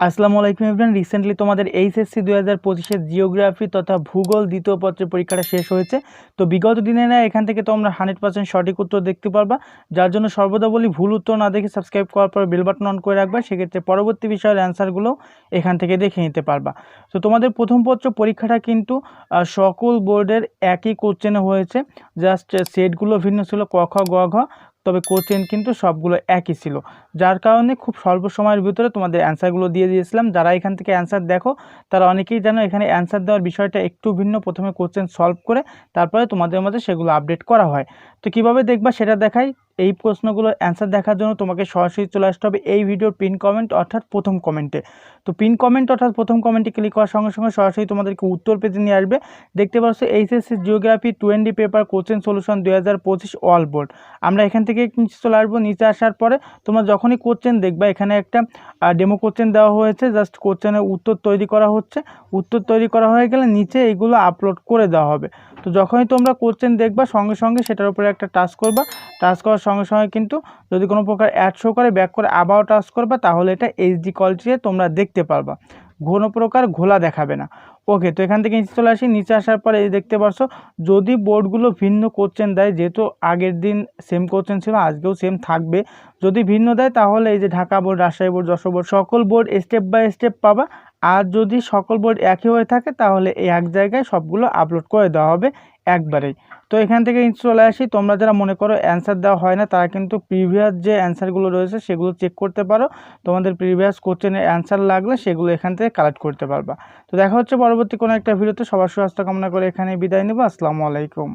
আসসালামু আলাইকুম everyone recently তোমাদের এইচএসসি দু হাজার পঁচিশের জিওগ্রাফি তথা ভূগোল দ্বিতীয় পত্রের পরীক্ষাটা শেষ হয়েছে। তো বিগত দিনে না, এখান থেকে তোমরা হান্ড্রেড পার্সেন্ট সঠিক উত্তর দেখতে পারবা। যার জন্য সর্বদা বলি, ভুল উত্তর না দেখে সাবস্ক্রাইব করার পর বেল বাটন অন করে রাখবা। সেক্ষেত্রে পরবর্তী বিষয়ের অ্যান্সারগুলো এখান থেকে দেখে নিতে পারবা। তো তোমাদের প্রথম পত্র পরীক্ষাটা কিন্তু সকল বোর্ডের একই কোশ্চেনে হয়েছে। জাস্ট সেটগুলো ভিন্ন ছিল, ক, খ, গ, ঘ। তবে কোচেন কিন্তু সবগুলো একই ছিল। যার কারণে খুব স্বল্প সময়ের ভিতরে তোমাদের অ্যান্সারগুলো দিয়ে দিয়েছিলাম। যারা এখান থেকে অ্যান্সার দেখো, তারা অনেকেই জানো এখানে অ্যান্সার দেওয়ার বিষয়টা একটু ভিন্ন। প্রথমে কোচেন সলভ করে, তারপরে তোমাদের মধ্যে সেগুলো আপডেট করা হয়। তো কীভাবে দেখবা সেটা দেখাই। এই প্রশ্নগুলোর অ্যান্সার দেখার জন্য তোমাকে সরাসরি চলে আসতে হবে এই ভিডিওর পিন কমেন্ট অর্থাৎ প্রথম কমেন্টে তো পিন কমেন্ট অর্থাৎ প্রথম কমেন্টে ক্লিক করার সঙ্গে সঙ্গে সরাসরি তোমাদেরকে উত্তর পেতে নিয়ে আসবে। দেখতে পাচ্ছ HSC geography twenty paper question solution দুই হাজার পঁচিশ অল বোর্ড আমরা এখান থেকে নিচে চলে আসব। নিচে আসার পরে তোমরা যখনই কোশ্চেন দেখবা, এখানে একটা ডেমো কোশ্চেন দেওয়া হয়েছে। জাস্ট কোশ্চেনের উত্তর তৈরি করা হচ্ছে। উত্তর তৈরি করা হয়ে গেলে নিচে এইগুলো আপলোড করে দেওয়া হবে। তো যখনই তোমরা কোশ্চেন দেখবা, সঙ্গে সঙ্গে সেটার উপরে একটা টাচ করবা। টাচ করার সঙ্গে সঙ্গে কিন্তু যদি কোনো প্রকার অ্যাড শো করে ব্যাক করে আবারও টাচ করবা, তাহলে এটা এইচডি কোয়ালিটিতে তোমরা দেখতে পারবা। কোনো প্রকার ঘোলা দেখাবে না। ওকে তো এখান থেকে নিচে চলে আসি। নিচে আসার পরে এই দেখতে পারছ, যদি বোর্ডগুলো ভিন্ন কোশ্চেন দেয়, যেহেতু আগের দিন সেম কোশ্চেন ছিল, আজকেও সেম থাকবে। যদি ভিন্ন দেয়, তাহলে এই যে Dhaka board Rajshahi board Jessore board সকল বোর্ড স্টেপ বাই স্টেপ পাবা। আর যদি সকল বোর্ড একই হয়ে থাকে, তাহলে এক জায়গায় সবগুলো আপলোড করে দেওয়া হবে একবারেই। তো এখান থেকে চলে আসি। তোমরা যারা মনে করো অ্যান্সার দেওয়া হয় না, তারা কিন্তু প্রিভিয়াস যে অ্যান্সারগুলো রয়েছে, সেগুলো চেক করতে পারো। তোমাদের প্রিভিয়াস কোশ্চেনের অ্যান্সার লাগলে সেগুলো এখান থেকে কালেক্ট করতে পারবা। তো দেখা হচ্ছে পরবর্তী কোনো একটা ভিডিওতে সবার সুস্বাস্থ্য কামনা করে এখানে বিদায় নেব। আসসালামু আলাইকুম।